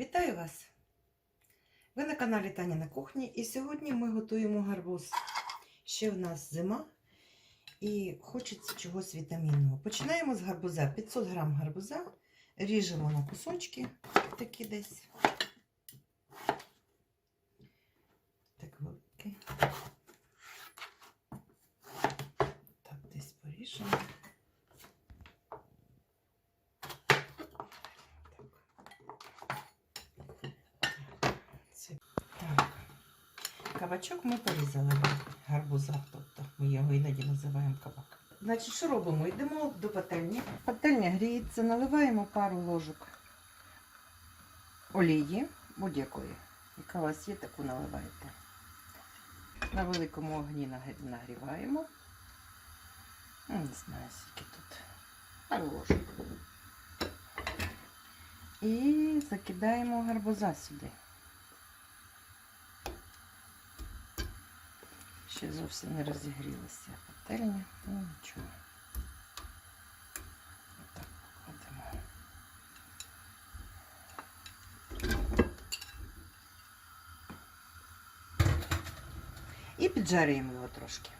Вітаю вас! Ви на каналі Таня на кухні і сьогодні ми готуємо гарбуз. Ще в нас зима і хочеться чогось вітамінного. Починаємо з гарбуза. 500 грам гарбуза ріжемо на кусочки, такі десь. Так великий. Так, десь поріжемо. Це так. Кабачок ми порізали гарбуза, тобто ми його іноді називаємо кабак. Значить, що робимо? Йдемо до пательні. Пательня гріється, наливаємо пару ложок олії будь-якої. Яка у вас є, таку наливаєте. На великому огні нагріваємо. Ну, Не знаю, скільки тут. Пару ложок. І закидаємо гарбуза сюди. Ще зовсім не розігрілася пательня, ну нічого. Отак покладемо. І піджарюємо його трошки.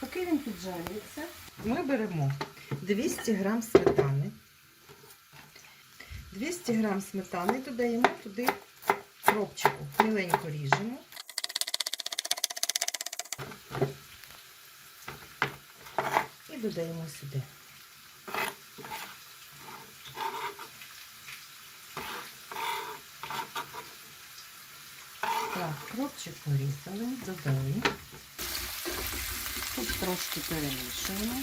Поки він піджарюється, ми беремо 200 грам сметани. 200 грам сметани додаємо туди кропчику, міленько ріжемо. І додаємо сюди. Так, кропчик порізали, додали. Тут трошки перемішуємо.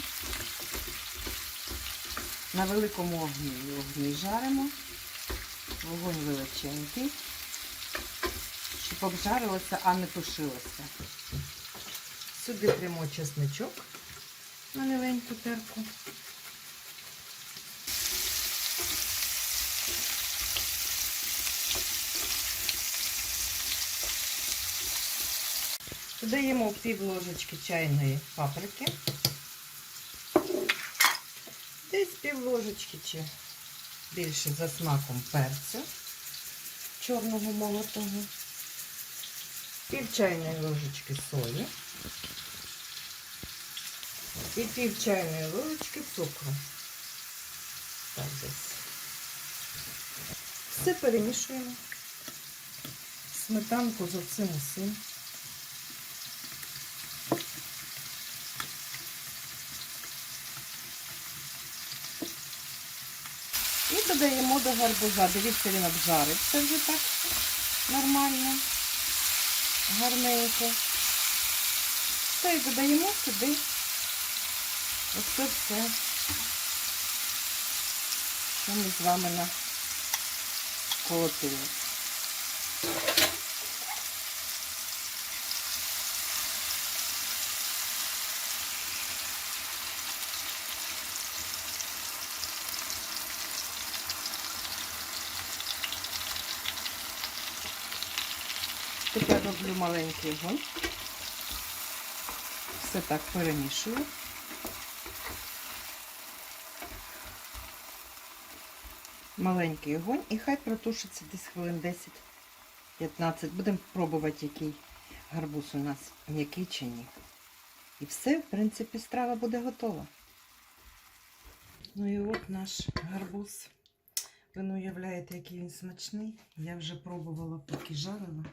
На великому огні огні жаримо. Вогонь величенький, щоб обжарилося, а не тушилося. Сюди тримо чесничок на міленьку терку. Додаємо пів ложечки чайної паприки. Десь пів ложечки чи більше за смаком перцю чорного молотого. Пів чайної ложечки солі і пів чайної ложечки цукру. Так, десь. Все перемішуємо. Сметанку з оцим усім. І додаємо до гарбуза. Дивіться, він обжарився вже так нормально, гарненько. Все, і додаємо сюди оце все, що ми з вами наколотили. Тепер роблю маленький огонь. Все так перемішую. Маленький огонь і хай протушиться десь хвилин 10-15. Будемо пробувати, який гарбуз у нас м'який чи ні. І все, в принципі, страва буде готова. Ну і от наш гарбуз. Ви не уявляєте, який він смачний. Я вже пробувала, поки жарила.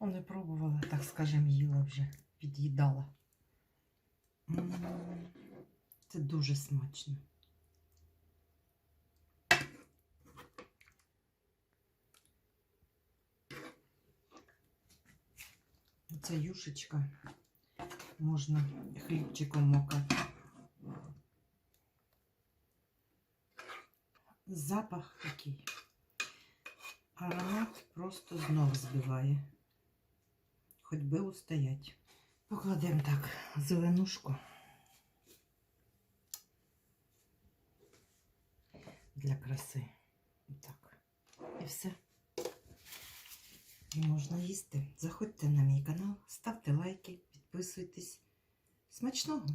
Ну, не пробувала, так скажем, їла вже, під'їдала. Це дуже смачно. Ця юшечка можна хлібчиком мокати. Запах такий. Аромат просто знов збиває. Хоч би устоять. Покладемо так зеленушку. Для краси. Так. І все. І можна їсти. Заходьте на мій канал, ставте лайки, підписуйтесь. Смачного!